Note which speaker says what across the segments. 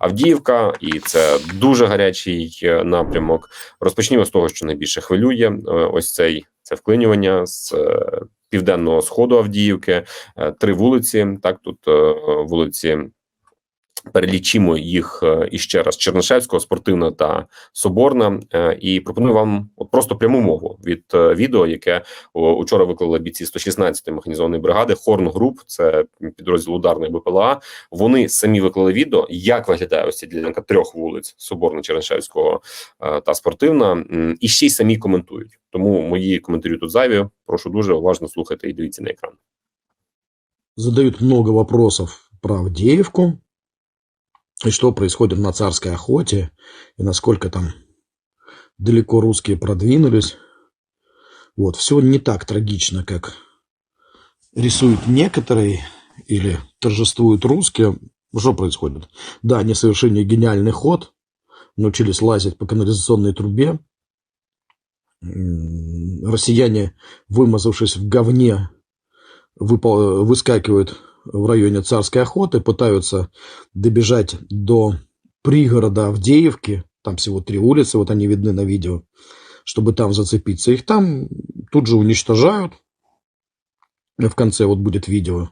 Speaker 1: Авдіївка, і це дуже гарячий е, напрямок. Розпочнімо з того, що найбільше хвилює. Е, Ось цей це вклинювання з е, південного сходу Авдіївки. Три вулиці. Так тут вулиці. Перелічимо їх е, іще раз: Чернишевського, спортивна та соборна. Е, І пропоную вам просто пряму мову від е, відео, яке учора виклали бійці 116-ї механізованої бригади. Хорн груп, це підрозділ ударної БПЛА. Вони самі виклали відео, як виглядає ось ця ділянка трьох вулиць: Соборна, Чернишевського та спортивна. І ще й самі коментують. Тому мої коментарі тут зайві. Прошу дуже уважно слухати і дивіться на екран.
Speaker 2: задают много вопросов про Авдеевку и что происходит на царской охоте, и насколько там далеко русские продвинулись. Вот, все не так трагично, как рисуют некоторые или торжествуют русские. Что происходит? Да, они совершили гениальный ход, научились лазить по канализационной трубе. Россияне, вымазавшись в говне, выпал- выскакивают в районе царской охоты, пытаются добежать до пригорода Авдеевки, там всего три улицы, вот они видны на видео, чтобы там зацепиться. Их там тут же уничтожают. В конце вот будет видео,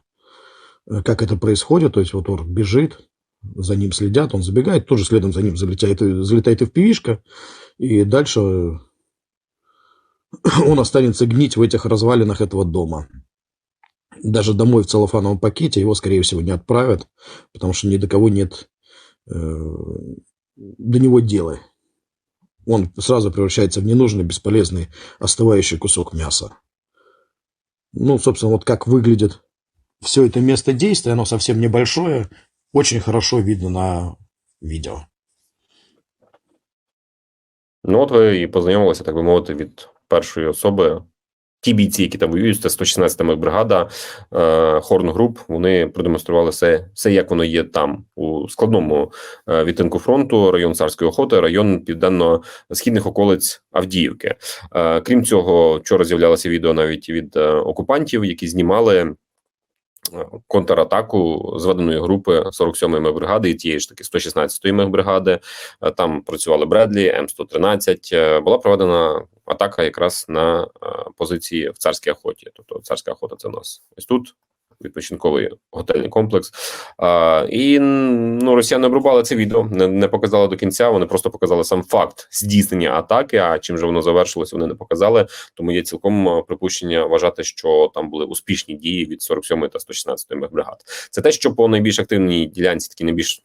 Speaker 2: э, как это происходит. То есть вот он бежит, за ним следят, он забегает, тоже следом за ним залетает, залетает и в пивишка, и дальше э, он останется гнить в этих развалинах этого дома даже домой в целлофановом пакете его, скорее всего, не отправят, потому что ни до кого нет э, до него дела. Он сразу превращается в ненужный, бесполезный, остывающий кусок мяса. Ну, собственно, вот как выглядит все это место действия, оно совсем небольшое, очень хорошо видно на видео.
Speaker 1: Ну, от ви і познайомилися, так би мовити, від першої особи. Ті бійці, які там воюють, це 116 та бригада е, Хорн Груп. Вони продемонстрували все, все, як воно є там у складному е, відтинку фронту, район царської охоти, район південно-східних околиць Авдіївки. Е, крім цього, вчора з'являлося відео навіть від е, окупантів, які знімали контратаку зведеної групи 47-ї бригади і тієї ж таки 116-ї мехбригади. Е, Там працювали Бредлі, М113. Е, Була проведена атака якраз на е, позиції в царській охоті. Тобто царська охота це у нас ось тут. Відпочинковий готельний комплекс. А, і ну, росіяни обрубали це відео, не, не показали до кінця. Вони просто показали сам факт здійснення атаки. А чим же воно завершилось, вони не показали. Тому є цілком припущення вважати, що там були успішні дії від 47 та 116 бригад. Це те, що по найбільш активній ділянці, такі найбільш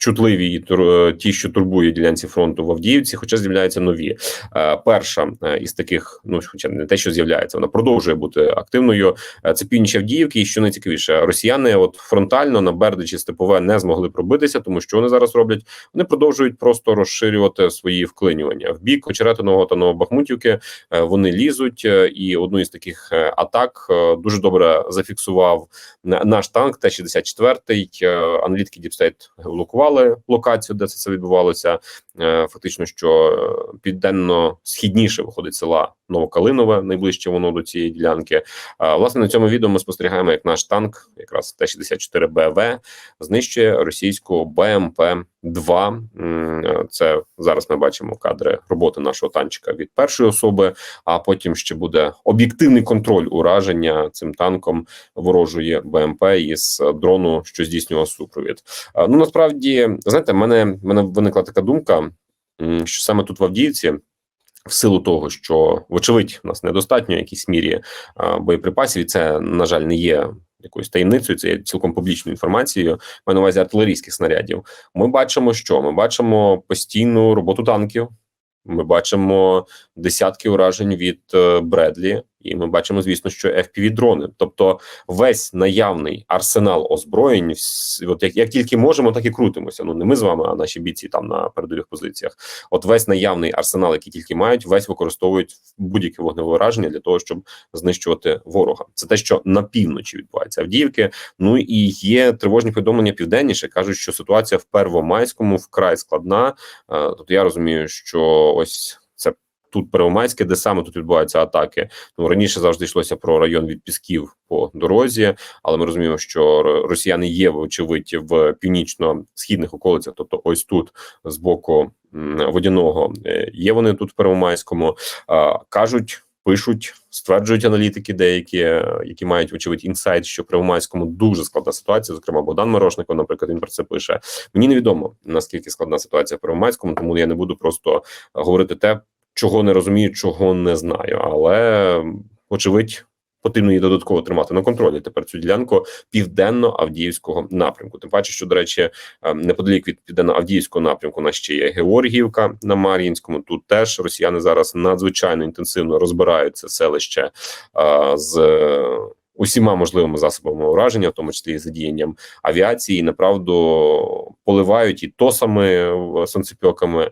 Speaker 1: чутливі і е, ті, що турбує ділянці фронту в Авдіївці, хоча з'являються нові. Е, Перша е, із таких, ну хоча не те, що з'являється, вона продовжує бути активною. Це північ Авдіївки, і що найцікавіше, росіяни, от фронтально на Бердичі Степове не змогли пробитися, тому що вони зараз роблять. Вони продовжують просто розширювати свої вклинювання в бік Очеретиного та Новобахмутівки. Вони лізуть, і одну із таких атак дуже добре зафіксував наш танк Т-64. Е, Аналітики Діпстейт блокували локацію, де це все відбувалося. Е, Фактично, що е, південно-східніше виходить села Новокалинове, найближче воно до цієї ділянки. Власне, на цьому відео ми спостерігаємо, як наш танк, якраз Т-64 БВ, знищує російську БМП 2 Це зараз ми бачимо кадри роботи нашого танчика від першої особи. А потім ще буде об'єктивний контроль ураження цим танком ворожої БМП із дрону, що здійснював супровід. Ну насправді, знаєте, мене мене виникла така думка, що саме тут в Авдіївці. В силу того, що вочевидь у нас недостатньо якійсь мірі а, боєприпасів, і це на жаль не є якоюсь таємницею, це є цілком публічною інформацією. Маю на увазі артилерійських снарядів. Ми бачимо, що ми бачимо постійну роботу танків. Ми бачимо десятки уражень від е, Бредлі, і ми бачимо, звісно, що fpv дрони. Тобто, весь наявний арсенал озброєнь, от як, як тільки можемо, так і крутимося. Ну не ми з вами, а наші бійці там на передових позиціях. От весь наявний арсенал, який тільки мають, весь використовують будь-яке вогневе ураження для того, щоб знищувати ворога. Це те, що на півночі відбувається Авдіївки. Ну і є тривожні повідомлення південніше. кажуть, що ситуація в Первомайському вкрай складна. Е, Тобто я розумію, що ось тут Первомайське, де саме тут відбуваються атаки. Ну раніше завжди йшлося про район від Пісків по дорозі, але ми розуміємо, що росіяни є вочевидь в північно-східних околицях, тобто ось тут з боку водяного е, є вони тут в Первомайському. Кажуть. Пишуть, стверджують аналітики, деякі, е, які мають очевидь інсайт, що в Первомайському дуже складна ситуація. Зокрема, Богдан Мирошников, наприклад, він про це пише. Мені невідомо наскільки складна ситуація в Первомайському, тому я не буду просто говорити те, чого не розумію, чого не знаю. Але очевидь, потрібно її додатково тримати на контролі. Тепер цю ділянку південно-авдіївського напрямку. Тим паче, що до речі, е, неподалік від південно-авдіївського напрямку у нас ще є Георгіївка на Мар'їнському. Тут теж росіяни зараз надзвичайно інтенсивно розбирають це селище а, з. Усіма можливими засобами ураження, в тому числі і задіянням авіації, направду поливають і тосами, сонцепьоками.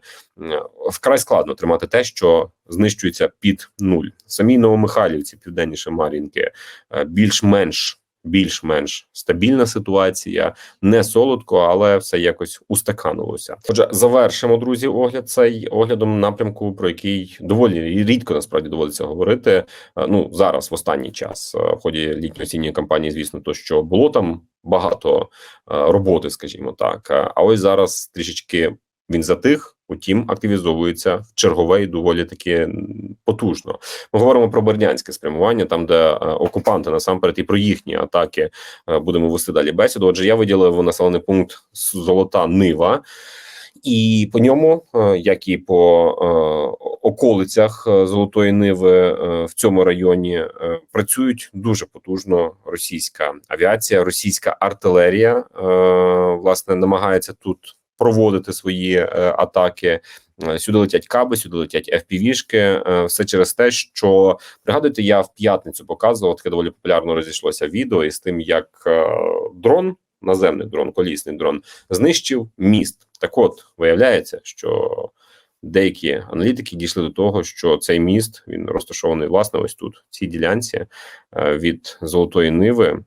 Speaker 1: Вкрай складно тримати те, що знищується під нуль. Самі Новомихайлівці, південніше Мар'їнки, е, більш-менш більш-менш стабільна ситуація, не солодко, але все якось устаканилося. Отже, завершимо, друзі, огляд цей оглядом напрямку, про який доволі рідко насправді доводиться говорити. Е, Ну зараз в останній час е, в ході літньо-осінньої кампанії, звісно, то що було там багато е, роботи, скажімо так. А ось зараз трішечки він затих. Утім, активізовується чергове і доволі таки потужно. Ми говоримо про бердянське спрямування, там де е, окупанти насамперед і про їхні атаки е, будемо вести далі бесіду. Отже, я виділив населений пункт Золота Нива. І по ньому, е, як і по е, околицях Золотої Ниви е, в цьому районі, е, працюють дуже потужно російська авіація, російська артилерія. е, Власне, намагається тут проводити свої е, атаки. Е, Сюди летять каби, сюди летять FPV-шки. е, Все через те, що пригадуєте, я в п'ятницю показував таке доволі популярно розійшлося відео із тим, як е, дрон, наземний дрон, колісний дрон, знищив міст. Так от виявляється, що деякі аналітики дійшли до того, що цей міст він розташований власне ось тут, в цій ділянці від Золотої Ниви.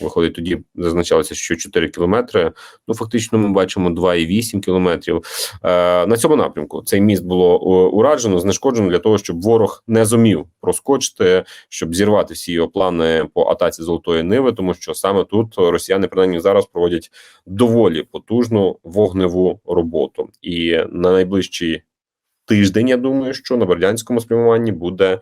Speaker 1: Виходить, тоді зазначалося, що 4 кілометри. Ну фактично, ми бачимо 2,8 кілометрів. Е, На цьому напрямку цей міст було о, уражено, знешкоджено для того, щоб ворог не зумів проскочити, щоб зірвати всі його плани по атаці Золотої Ниви, тому що саме тут росіяни принаймні зараз проводять доволі потужну вогневу роботу, і на найближчий тиждень я думаю, що на Бердянському спрямуванні буде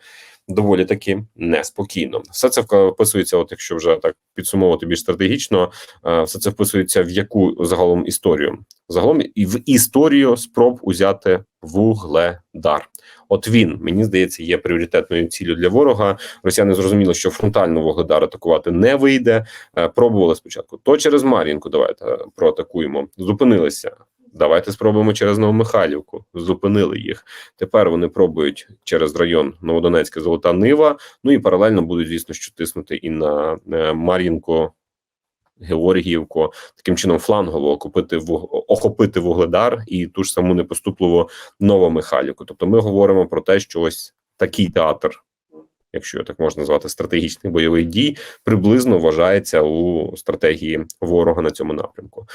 Speaker 1: доволі таки неспокійно. Все це вписується, от якщо вже так підсумовувати більш стратегічно, е, все це вписується в яку загалом історію? Загалом і в історію спроб узяти вугледар. От він мені здається є пріоритетною ціллю для ворога. Росіяни зрозуміли, що фронтально вугледар атакувати не вийде. Е, Пробували спочатку то через Мар'їнку. Давайте е, проатакуємо. Зупинилися. Давайте спробуємо через Новомихайлівку. Зупинили їх. Тепер вони пробують через район Новодонецька Золота Нива. Ну і паралельно будуть, звісно, що тиснути і на е, Мар'їнку, Георгіївку, таким чином флангово охопити вуг- охопити вугледар і ту ж саму непоступливу Новомихайлівку. Тобто, ми говоримо про те, що ось такий театр. Якщо так можна назвати стратегічних бойових дій, приблизно вважається у стратегії ворога на цьому напрямку.